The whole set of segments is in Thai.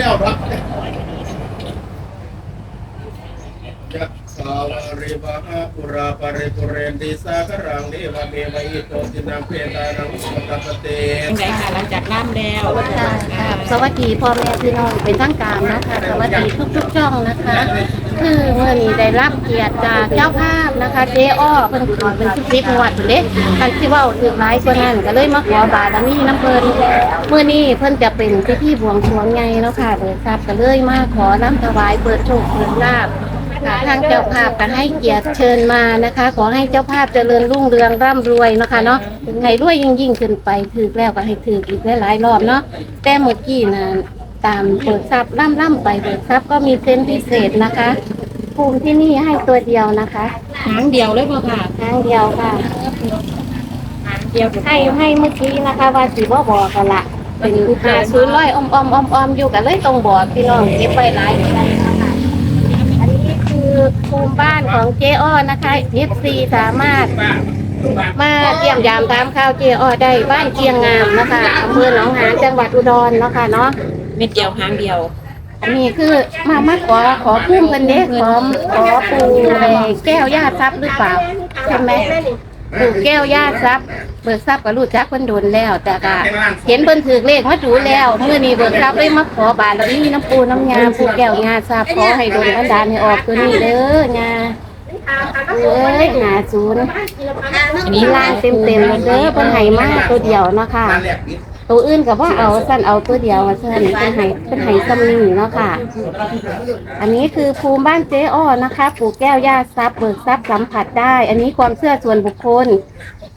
แล้วเนาะยักษ์สาวาริวะปุราปริปุเรนติสาครังเนวะเมวะอิโตตินังเพตารังสุปตปเตยังไงค่ะหลังจากล่ำแล้วค่ะสวัสดีพ่อแม่พี่น้องเป็นทั้งการนะคะ สวัสดีทุกๆช่องนะคะ คือเมื่อนี้ได้รับเกียรติจากเจ้าภาพนะคะ เจอ้อเพิ่นขอเป็นสิบสิบงวดเด้คันที่ว่าถือหลายคนนั้นก็เลยมาขอบารมีน้ำเพิ่นเมื่อนี้เพิ่นจะเป็นพิธีบวงสรวงใหญ่แล้วค่ะเบิกทรัพย์ก็เลยมาขอน้ำถวายเปิดโชคเปิดลาภ ทางเจ้าภาพก็ให้เกียรติเชิญมานะคะ ขอให้เจ้าภาพเจริญรุ่งเรืองร่ำรวยเนาะคะเนาะให้รวยยิ่งยิ่งๆขึ้นไปถือแล้วก็ให้ถืออีกหลายๆรอบเนาะแต่เมื่อกี้นะ ตามเปิดทรัพย์ล่ำๆไปเปิดทรัพย์ก็มีเส้นพิเศษนะคะภูมิที่นี่ให้ตัวเดียวนะคะหางเดียวเลยป่ะค่ะครั้งเดียวค่ะหางเดียวให้ให้เมื่อกี้นะคะ ว่าสีบ่บอกกันละเป็นหาศูนย์ร้อยอมอมอมอมอยู่กันเลยตรงบอกพี่น้องเก็บไว้หลายอยู่นะคะอันนี้คือภูมิบ้านของเจอ้อนะคะเอฟซีสามารถมาเยี่ยมยามตามข่าวเจอ้อได้บ้านเกียงงามนะคะอำเภอหนองหานจังหวัดอุดรเนาะค่ะเนาะ เม็ดเดียวหางเดียว อันนี้คือมามาขอขอพุ่มกันเด้ขอขอปูในแก้วญาติทรัพย์หรือเปล่าใช่ไหมปูแก้วญาติทรัพย์เบิกทรัพย์ก็รู้จักเพิ่นโดนแล้ว แต่ก็เห็นเพิ่นถือเลขมาดูแล้วเมื่อนี้เบิกทรัพย์เลยมาขอบารมีน้ำปูน้ำยาปูแก้วญาติทรัพย์ขอให้โดนบันดาลให้ออกตัวนี้เด้อยาเอ้ยหาศูนย์อันนี้ล่างเต็มเต็มๆเลยเด้อเพิ่นให้มาตัวเดียวเนาะค่ะ ตัวอื่นกับว่าเอาสั้นเอาตัวเดียวมาสั้นเป็นไห้เป็นไห้ซัมนี่เนาะค่ะ อันนี้คือภูมิบ้านเจ๊อ้อนะคะปลูกแก้วย่าซับเบิกซับสัมผัสได้ อันนี้ความเชื่อส่วนบุคคล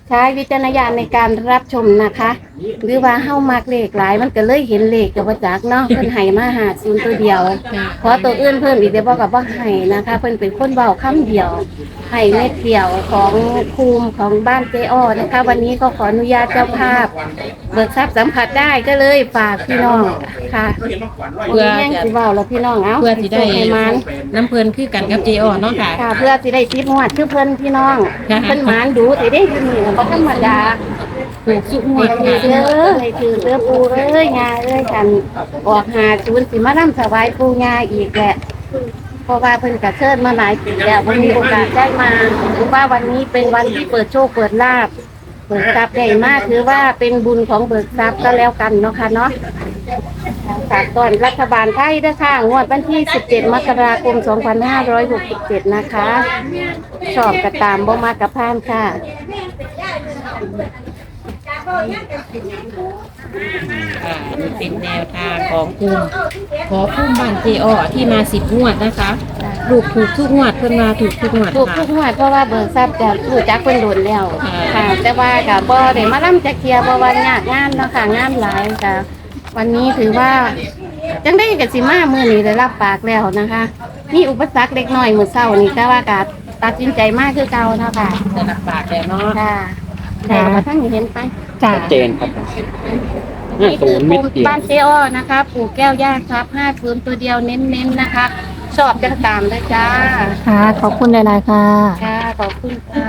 ใช้วิจารณญาณในการรับชมนะคะ หรือว่าเฮ้ามากเลขหลายมันก็เลยเห็นเลขกับว่าจักเนาะ เพิ่นไห้มาหาศูนย์ตัวเดียวเพราะตัวอื่นเพิ่มอีกเดี๋ยวบอกกับว่าไห้นะคะ เพิ่นเป็นคนเบาคำเดียวไห้เม็ดเดียวของภูมิของบ้านเจอ้อนะคะ วันนี้ก็ขออนุญาตเจ้าภาพ เบิกทรัพย์สัมผัสได้ก็เลยฝากพี่น้องค่ะก็เห็นว่าขวัญว่าเพื่อแย่งสิเบาแล้วพี่น้องเอ้าเพื่อสิได้ให้มันน้ำเพลินคือกันกับเจออเนาะค่ะค่ะ เพื่อสิได้ทิพย์หวดคือเพิ่นพี่น้องค่ะเพิ่นหมานดูสิได้ที่นี่บ่ธรรมดา ถูกสุกหมให้ดถือเด้อให้ถือเด้อปูเอ้ยงาเอ้ยกันออกหาศูนสิมานํถวายปูงาอีกแหละเพราะว่าเพิ่นกระเชิญมาหลายปีแล้ววันมีโอกาสได้มาถือว่าวันนี้เป็นวันที่เปิดโชคเปิดลาบเปิดทรัพย์ใหญ่มากถือว่าเป็นบุญของเบิกทรัพย์ก็แล้วกันเนาะค่ะเนาะฝากก่อนรัฐบาลไทยด้วยค่ะงวดวันที่ 17 มกราคม 2567 นะคะ ชอบกระตามบ่มากระพานค่ะ ค่ะนี่เป็นแนวทางของภูมิขอภูมิบ้านเจออที่มาสิบงวดนะคะ ลูกถูกทุกงวดเพิ่นมาถูกทุกงวดถูกค่ะ ทุกงวดเพราะว่าเบิกทรัพย์จะรู้จักเพิ่นโดนแล้วค่ะค่ะ แต่ว่ากับบ่ได้มาล่ำจักเทียบ่ว่ายากงานเนาะค่ะงานหลายค่ะวันนี้ถือว่าจังได้กับสิมามื้อนี้ได้รับปากแล้วนะคะ มีอุปสรรคเล็กน้อยมื้อเช้านี่แต่ว่าก็ตัดสินใจมากคือเก่าเนาะค่ะได้รับปากแล้วเนาะค่ะ แต่มาทั้งนี้เห็นไปจ้าชัดเจนครับห้านี่ศูคือนย์เม็ดเดียวบ้านเจ้อ้อนะคะปลูกแก้วย่าครับ50ตัวเดียวเน้นๆนะคะ ชอบจังตามเลยจ้าค่ะ ขอบคุณหลายๆค่ะ ค่ะขอบคุณค่ะ